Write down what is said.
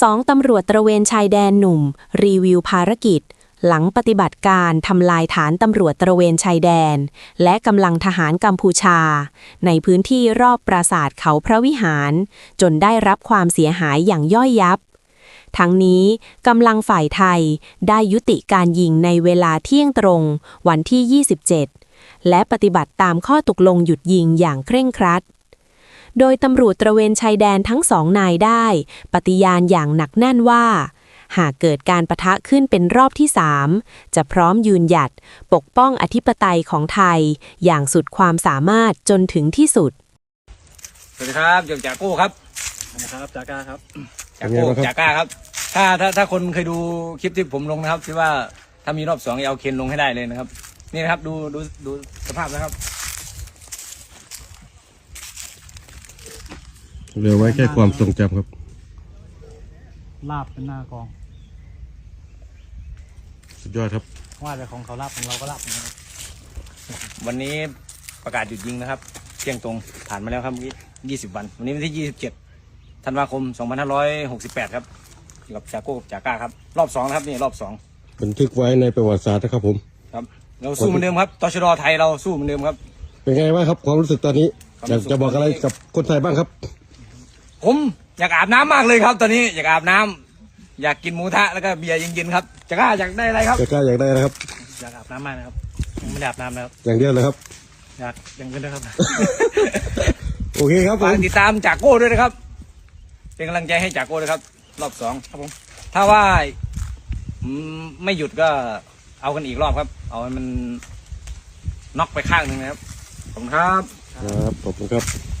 สองตำรวจตระเวนชายแดนหนุ่ม รีวิวภารกิจ หลังปฏิบัติการทำลายฐานตำรวจตระเวนชายแดน และกำลังทหารกัมพูชา ในพื้นที่รอบปราสาทเขาพระวิหาร จนได้รับความเสียหายอย่างย่อยยับ ทั้งนี้กำลังฝ่ายไทยได้ยุติการยิงในเวลาเที่ยงตรง วันที่ 27 และปฏิบัติตามข้อตกลงหยุดยิงอย่างเคร่งครัด โดยตำรวจตระเวนชายแดนทั้งสองนายได้ ปฏิญาณอย่างหนักแน่นว่า หากเกิดการประทะขึ้นเป็นรอบที่สามจะพร้อมยืนหยัด ปกป้องอธิปไตยของไทย อย่างสุดความสามารถจนถึงที่สุด สวัสดีครับเกี่ยวจากโก้ครับนะครับจากาครับจากโก้จากก้าครับ ถ้าถ้าถ้าคนเคยดูคลิปที่ผมลงนะครับที่ว่าถ้ามีรอบสองอย่าเอาเคนลงให้ได้เลยนะครับ นี่นะครับดูดูดูสภาพนะครับ เหลือไว้แค่ความทรงจำครับ ลาบเป็นหน้ากอง สุดยอดครับ ว่าแต่ของเขาลาบของเราก็ลาบนะครับวันนี้ประกาศหยุดยิงนะครับ เที่ยงตรงผ่านมาแล้วครับเมื่อกี้ยี่สิบวัน วันนี้วันที่ยี่สิบเจ็ดธันวาคมสองพันห้าร้อยหกสิบแปดครับอยู่กับจากโก้กับจากก้าครับ รอบสองนะครับนี่รอบสองบันทึกไว้ในประวัติศาสตร์นะครับผม ครับ เราสู้เหมือนเดิมครับตชดไทยเราสู้เหมือนเดิมครับ เป็นไงบ้างครับความรู้สึกตอนนี้ความอยากรู้สึกจะบอกอะไรกับคนไทยบ้างครับ ผมอยากอาบน้ำมากเลยครับ ตอนนี้อยากอาบน้ำอยากกินหมูทะแล้วก็เบียร์เย็นๆครับจากก้าอยากได้อะไรครับ จะกล้าอยากได้นะครับ อยากอาบน้ำมากนะครับยังไม่ได้อาบน้ำนะครับอย่างเดียวเลยครับ อยากยังเป็นด้วยครับ โอเคครับผฝากมติดตามจากโก้ด้วยนะครับ เป็นกำลังใจให้จากโก้ด้วยครับ รอบสองครับผม ถ้าว่าอืมไม่หยุดก็เอากันอีกรอบครับ เอาให้มันน็อกไปข้างหนึ่งนะครับขอบคุณครับ ครับขอบคุณครับ